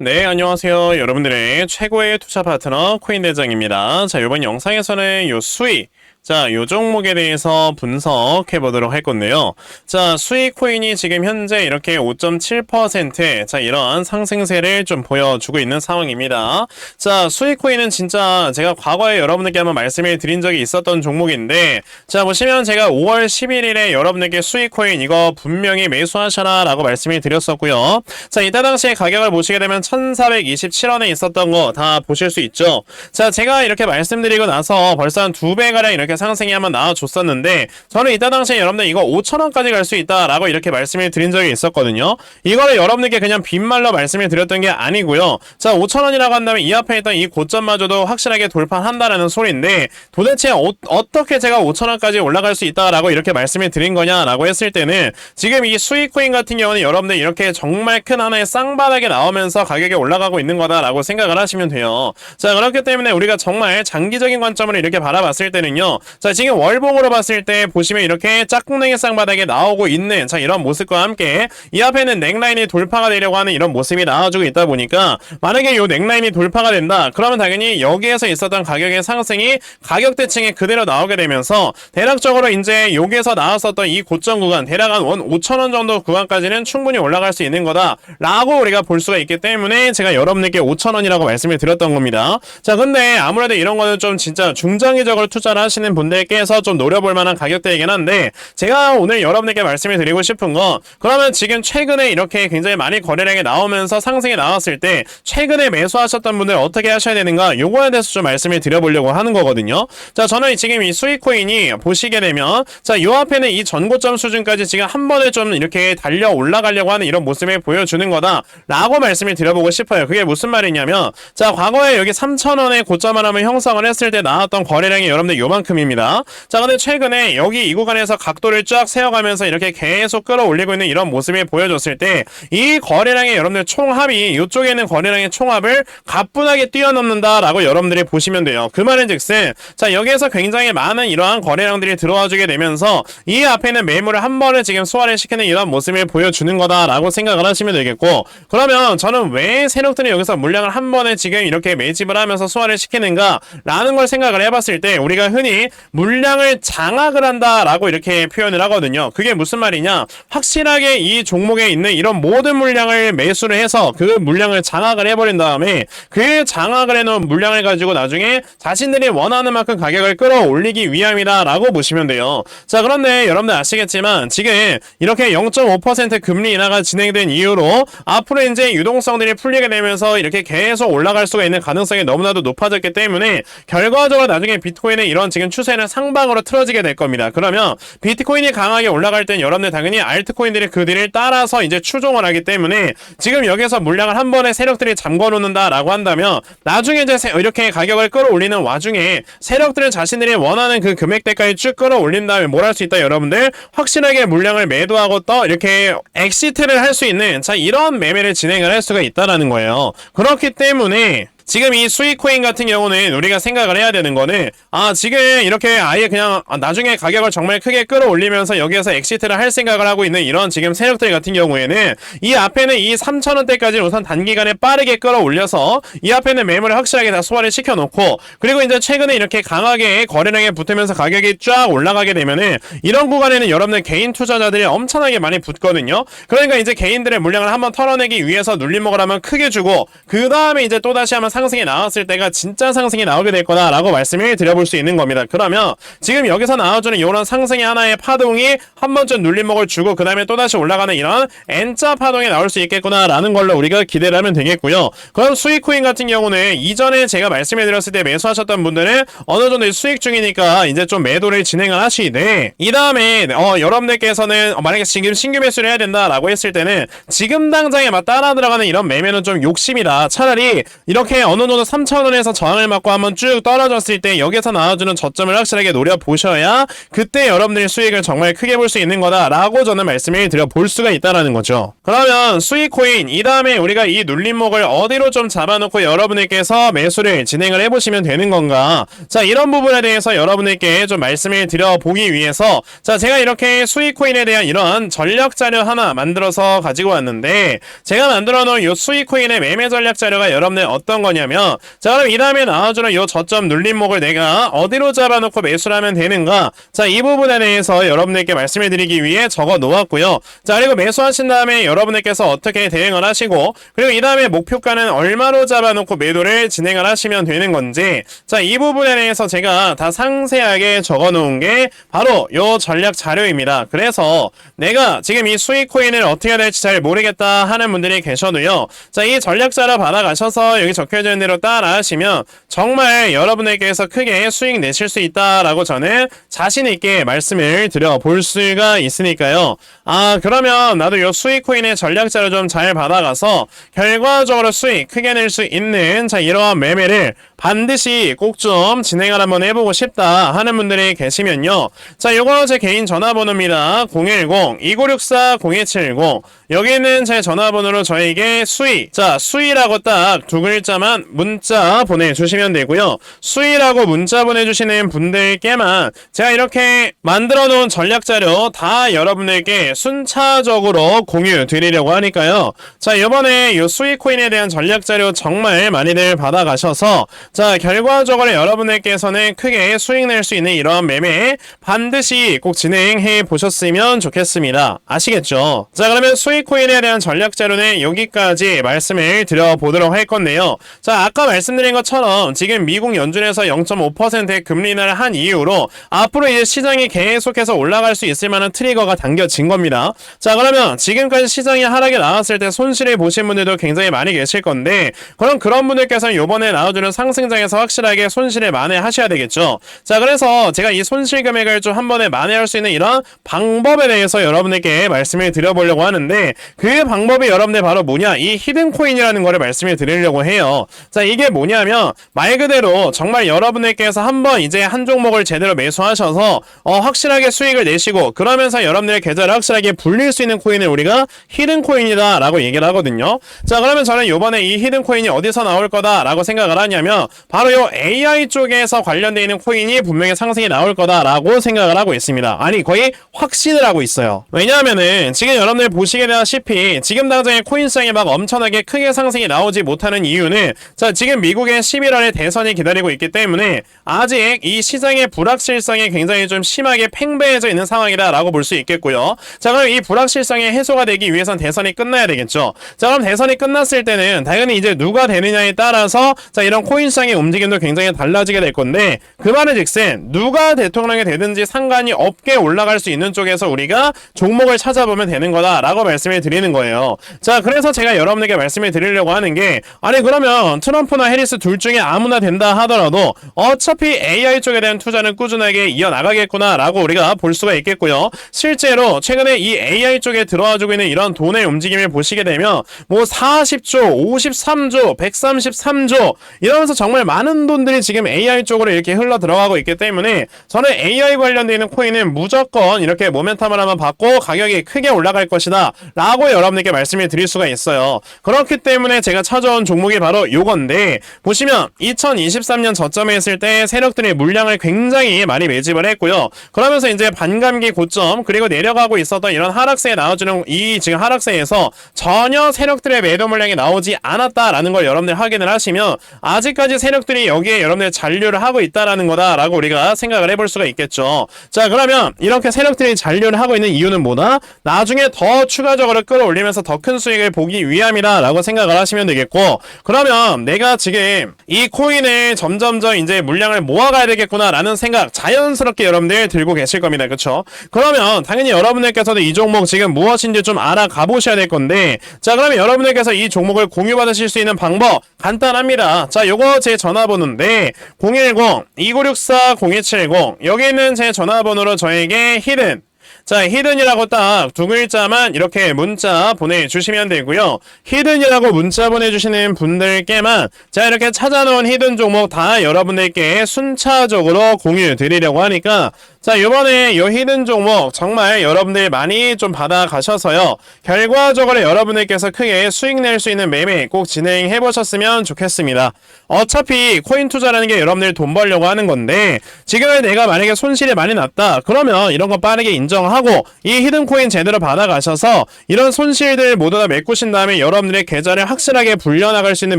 네, 안녕하세요. 여러분들의 최고의 투자 파트너 코인 대장입니다. 자, 이번 영상에서는 요 수익, 자, 요 종목에 대해서 분석해 보도록 할 건데요. 자, 수익 코인이 지금 현재 이렇게 5.7% 자, 이런 상승세를 좀 보여주고 있는 상황입니다. 자, 수익 코인은 진짜 제가 과거에 여러분들께 한번 말씀을 드린 적이 있었던 종목인데 자, 보시면 제가 5월 11일에 여러분들께 수익 코인 이거 분명히 매수하셔라 라고 말씀을 드렸었고요. 자, 이때 당시에 가격을 보시게 되면 1427원에 있었던 거 다 보실 수 있죠. 자, 제가 이렇게 말씀드리고 나서 벌써 한 두 배가량 이렇게 상승이 한번 나와줬었는데 저는 이때 당시에 여러분들 이거 5천원까지 갈 수 있다라고 이렇게 말씀을 드린 적이 있었거든요. 이거를 여러분들께 그냥 빈말로 말씀을 드렸던 게 아니고요. 자, 5천원이라고 한다면 이 앞에 있던 이 고점마저도 확실하게 돌파한다라는 소리인데 도대체 어, 어떻게 제가 5천원까지 올라갈 수 있다라고 이렇게 말씀을 드린 거냐라고 했을 때는 지금 이 수익 코인 같은 경우는 여러분들 이렇게 정말 큰 하나의 쌍바닥에 나오면서 가격이 올라가고 있는 거다라고 생각을 하시면 돼요. 자, 그렇기 때문에 우리가 정말 장기적인 관점으로 이렇게 바라봤을 때는요. 자, 지금 월봉으로 봤을 때 보시면 이렇게 짝꿍냉이 쌍바닥에 나오고 있는 자, 이런 모습과 함께 이 앞에는 넥라인이 돌파가 되려고 하는 이런 모습이 나와주고 있다 보니까 만약에 이 넥라인이 돌파가 된다. 그러면 당연히 여기에서 있었던 가격의 상승이 가격대층에 그대로 나오게 되면서 대략적으로 이제 여기에서 나왔었던 이 고점 구간 대략 한 원 5천원 정도 구간까지는 충분히 올라갈 수 있는 거다 라고 우리가 볼 수가 있기 때문에 제가 여러분들께 5천원이라고 말씀을 드렸던 겁니다. 자, 근데 아무래도 이런 거는 좀 진짜 중장기적으로 투자를 하시는 분들께서 좀 노려볼 만한 가격대이긴 한데 제가 오늘 여러분들께 말씀을 드리고 싶은 건 그러면 지금 최근에 이렇게 굉장히 많이 거래량이 나오면서 상승이 나왔을 때 최근에 매수하셨던 분들 어떻게 하셔야 되는가 요거에 대해서 좀 말씀을 드려보려고 하는 거거든요. 자, 저는 지금 이 수익 코인이 보시게 되면 자, 요 앞에는 이 전고점 수준까지 지금 한 번에 좀 이렇게 달려 올라가려고 하는 이런 모습을 보여주는 거다라고 말씀을 드려보고 싶어요. 그게 무슨 말이냐면 자, 과거에 여기 3,000원의 고점을 한번 형성을 했을 때 나왔던 거래량이 여러분들 요만큼 입니다. 자, 근데 최근에 여기 이 구간에서 각도를 쫙 세워가면서 이렇게 계속 끌어올리고 있는 이런 모습을 보여줬을 때 이 거래량의 여러분들 총합이 이쪽에 있는 거래량의 총합을 가뿐하게 뛰어넘는다라고 여러분들이 보시면 돼요. 그 말은 즉슨 자, 여기에서 굉장히 많은 이러한 거래량들이 들어와 주게 되면서 이 앞에는 매물을 한 번에 지금 소화를 시키는 이런 모습을 보여주는 거다라고 생각을 하시면 되겠고 그러면 저는 왜 세력들이 여기서 물량을 한 번에 지금 이렇게 매집을 하면서 소화를 시키는가 라는 걸 생각을 해봤을 때 우리가 흔히 물량을 장악을 한다라고 이렇게 표현을 하거든요. 그게 무슨 말이냐? 확실하게 이 종목에 있는 이런 모든 물량을 매수를 해서 그 물량을 장악을 해버린 다음에 그 장악을 해놓은 물량을 가지고 나중에 자신들이 원하는 만큼 가격을 끌어올리기 위함이다라고 보시면 돼요. 자, 그런데 여러분들 아시겠지만 지금 이렇게 0.5% 금리 인하가 진행된 이후로 앞으로 이제 유동성들이 풀리게 되면서 이렇게 계속 올라갈 수가 있는 가능성이 너무나도 높아졌기 때문에 결과적으로 나중에 비트코인의 이런 지금 추세는 상방으로 틀어지게 될 겁니다. 그러면 비트코인이 강하게 올라갈 땐 여러분들 당연히 알트코인들이 그 뒤를 따라서 이제 추종을 하기 때문에 지금 여기서 물량을 한 번에 세력들이 잠궈 놓는다라고 한다면 나중에 이제 이렇게 가격을 끌어올리는 와중에 세력들은 자신들이 원하는 그 금액대까지 쭉 끌어올린 다음에 뭘 할 수 있다 여러분들 확실하게 물량을 매도하고 또 이렇게 엑시트를 할 수 있는 자 이런 매매를 진행을 할 수가 있다라는 거예요. 그렇기 때문에 지금 이 수익 코인 같은 경우는 우리가 생각을 해야 되는 거는 아 지금 이렇게 아예 그냥 아, 나중에 가격을 정말 크게 끌어올리면서 여기에서 엑시트를 할 생각을 하고 있는 이런 지금 세력들 같은 경우에는 이 앞에는 이 3천원대까지 우선 단기간에 빠르게 끌어올려서 이 앞에는 매물을 확실하게 다 소화를 시켜놓고 그리고 이제 최근에 이렇게 강하게 거래량에 붙으면서 가격이 쫙 올라가게 되면은 이런 구간에는 여러분들 개인 투자자들이 엄청나게 많이 붙거든요. 그러니까 이제 개인들의 물량을 한번 털어내기 위해서 눌림목을 하면 크게 주고 그 다음에 이제 또다시 한번 상승이 나왔을 때가 진짜 상승이 나오게 될 거다라고 말씀을 드려볼 수 있는 겁니다. 그러면 지금 여기서 나와주는 이런 상승의 하나의 파동이 한 번쯤 눌림목을 주고 그 다음에 또다시 올라가는 이런 N자 파동이 나올 수 있겠구나라는 걸로 우리가 기대를 하면 되겠고요. 그럼 수익 코인 같은 경우는 이전에 제가 말씀해 드렸을 때 매수하셨던 분들은 어느 정도 수익 중이니까 이제 좀 매도를 진행을 하시되 이 다음에 어, 여러분들께서는 만약에 지금 신규 매수를 해야 된다라고 했을 때는 지금 당장에 막 따라 들어가는 이런 매매는 좀 욕심이다. 차라리 이렇게 어느 정도 3,000원에서 저항을 맞고 한번 쭉 떨어졌을 때 여기서 나와주는 저점을 확실하게 노려보셔야 그때 여러분들이 수익을 정말 크게 볼 수 있는 거다라고 저는 말씀을 드려 볼 수가 있다라는 거죠. 그러면 수익 코인 이 다음에 우리가 이 눌림목을 어디로 좀 잡아놓고 여러분들께서 매수를 진행을 해보시면 되는 건가? 자 이런 부분에 대해서 여러분들께 좀 말씀을 드려보기 위해서 자 제가 이렇게 수익 코인에 대한 이런 전략 자료 하나 만들어서 가지고 왔는데 제가 만들어 놓은 요 수익 코인의 매매 전략 자료가 여러분들 어떤 거냐 면 자 그럼 이 다음에 나와주는 요 저점 눌림목을 내가 어디로 잡아놓고 매수를 하면 되는가? 자 이 부분에 대해서 여러분들께 말씀을 드리기 위해 적어 놓았고요. 자 그리고 매수하신 다음에 여러분들께서 어떻게 대응을 하시고 그리고 이 다음에 목표가는 얼마로 잡아놓고 매도를 진행을 하시면 되는 건지 자 이 부분에 대해서 제가 다 상세하게 적어 놓은 게 바로 요 전략 자료입니다. 그래서 내가 지금 이 수익 코인을 어떻게 될지 잘 모르겠다 하는 분들이 계셔도요. 자 이 전략 자료 받아가셔서 여기 적혀져 있는 대로 따라 하시면 정말 여러분들께서 크게 수익 내실 수 있다라고 저는 자신 있게 말씀을 드려 볼 수가 있으니까요. 아 그러면 나도 요 수익 코인의 전략 자료 좀잘 받아가서 결과적으로 수익 크게 낼 수 있는 자 이러한 매매를 반드시 꼭 좀 진행을 한번 해보고 싶다 하는 분들이 계시면요. 자, 요거 제 개인 전화번호입니다. 010-2964-0270. 여기는 제 전화번호로 저에게 수위, 자, 수위라고 딱 두 글자만 문자 보내주시면 되고요. 수위라고 문자 보내주시는 분들께만 제가 이렇게 만들어 놓은 전략 자료 다 여러분들께 순차적으로 공유 드리려고 하니까요. 자, 이번에 이 수익 코인에 대한 전략 자료 정말 많이들 받아가셔서 자, 결과적으로 여러분들께서는 크게 수익 낼 수 있는 이러한 매매 반드시 꼭 진행해 보셨으면 좋겠습니다. 아시겠죠? 자, 그러면 수익 코인에 대한 전략 자료는 여기까지 말씀을 드려보도록 할 건데요. 자, 아까 말씀드린 것처럼 지금 미국 연준에서 0.5%의 금리 인하를 한 이후로 앞으로 이제 시장이 계속해서 올라갈 수 있을 만한 트리거가 당겨진 겁니다. 자, 그러면 지금까지 시장이 하락이 나왔을 때 손실을 보신 분들도 굉장히 많이 계실 건데 그럼 그런 분들께서는 요번에 나와주는 상승장에서 확실하게 손실을 만회하셔야 되겠죠. 자, 그래서 제가 이 손실 금액을 좀 한 번에 만회할 수 있는 이런 방법에 대해서 여러분들께 말씀을 드려보려고 하는데 그 방법이 여러분들 바로 뭐냐? 이 히든 코인이라는 거를 말씀을 드리려고 해요. 자, 이게 뭐냐면 말 그대로 정말 여러분들께서 한번 이제 한 종목을 제대로 매수하셔서 어, 확실하게 수익을 내시고 그러면서 여러분들의 계좌를 확실하게 불릴 수 있는 코인을 우리가 히든 코인이다라고 얘기를 하거든요. 자, 그러면 저는 요번에 이 히든 코인이 어디서 나올 거다라고 생각을 하냐면 바로 요 AI 쪽에서 관련되어 있는 코인이 분명히 상승이 나올 거다라고 생각을 하고 있습니다. 아니 거의 확신을 하고 있어요. 왜냐하면은 지금 여러분들 보시게 되 다시피 지금 당장에 코인 시장이 막 엄청나게 크게 상승이 나오지 못하는 이유는 자 지금 미국의 11월에 대선이 기다리고 있기 때문에 아직 이 시장의 불확실성이 굉장히 좀 심하게 팽배해져 있는 상황이다라고 볼 수 있겠고요. 자 그럼 이 불확실성이 해소가 되기 위해선 대선이 끝나야 되겠죠. 자 그럼 대선이 끝났을 때는 당연히 이제 누가 되느냐에 따라서 자 이런 코인 시장의 움직임도 굉장히 달라지게 될 건데 그 말은 즉슨 누가 대통령이 되든지 상관이 없게 올라갈 수 있는 쪽에서 우리가 종목을 찾아보면 되는 거다라고 말씀 을 드리는 거예요. 자 그래서 제가 여러분에게 말씀을 드리려고 하는 게 아니 그러면 트럼프나 해리스 둘 중에 아무나 된다 하더라도 어차피 AI 쪽에 대한 투자는 꾸준하게 이어나가겠구나라고 우리가 볼 수가 있겠고요. 실제로 최근에 이 AI 쪽에 들어와주고 있는 이런 돈의 움직임을 보시게 되면 뭐 40조, 53조, 133조 이러면서 정말 많은 돈들이 지금 AI 쪽으로 이렇게 흘러 들어가고 있기 때문에 저는 AI 관련되어 있는 코인은 무조건 이렇게 모멘텀을 한번 받고 가격이 크게 올라갈 것이다 라고 여러분들께 말씀을 드릴 수가 있어요. 그렇기 때문에 제가 찾아온 종목이 바로 요건데 보시면 2023년 저점에 있을 때 세력들이 물량을 굉장히 많이 매집을 했고요. 그러면서 이제 반감기 고점 그리고 내려가고 있었던 이런 하락세에 나와주는 이 지금 하락세에서 전혀 세력들의 매도 물량이 나오지 않았다라는 걸 여러분들 확인을 하시면 아직까지 세력들이 여기에 여러분들 잔류를 하고 있다라는 거다라고 우리가 생각을 해볼 수가 있겠죠. 자 그러면 이렇게 세력들이 잔류를 하고 있는 이유는 뭐다? 나중에 더 추가적으로 끌어올리면서 더 큰 수익을 보기 위함이다라고 생각을 하시면 되겠고 그러면 내가 지금 이 코인을 점점점 이제 물량을 모아가야 되겠구나 라는 생각 자연스럽게 여러분들 들고 계실 겁니다. 그렇죠? 그러면 당연히 여러분들께서도 이 종목 지금 무엇인지 좀 알아가 보셔야 될 건데 자 그러면 여러분들께서 이 종목을 공유받으실 수 있는 방법 간단합니다. 자 요거 제 전화번호인데 010-2964-0270 여기 있는 제 전화번호로 저에게 히든 자, 히든이라고 딱 두 글자만 이렇게 문자 보내주시면 되고요. 히든이라고 문자 보내주시는 분들께만 자, 이렇게 찾아놓은 히든 종목 다 여러분들께 순차적으로 공유 드리려고 하니까 자, 이번에 이 히든 종목 정말 여러분들 많이 좀 받아가셔서요. 결과적으로 여러분들께서 크게 수익 낼 수 있는 매매 꼭 진행해 보셨으면 좋겠습니다. 어차피 코인 투자라는 게 여러분들 돈 벌려고 하는 건데 지금 내가 만약에 손실이 많이 났다. 그러면 이런 거 빠르게 인정하고 이 히든 코인 제대로 받아가셔서 이런 손실들 모두 다 메꾸신 다음에 여러분들의 계좌를 확실하게 불려나갈 수 있는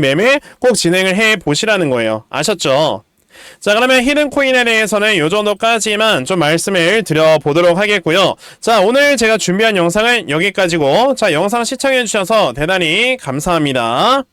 매매 꼭 진행을 해 보시라는 거예요. 아셨죠? 자, 그러면 히든코인에 대해서는 요 정도까지만 좀 말씀을 드려보도록 하겠고요. 자, 오늘 제가 준비한 영상은 여기까지고, 자, 영상 시청해주셔서 대단히 감사합니다.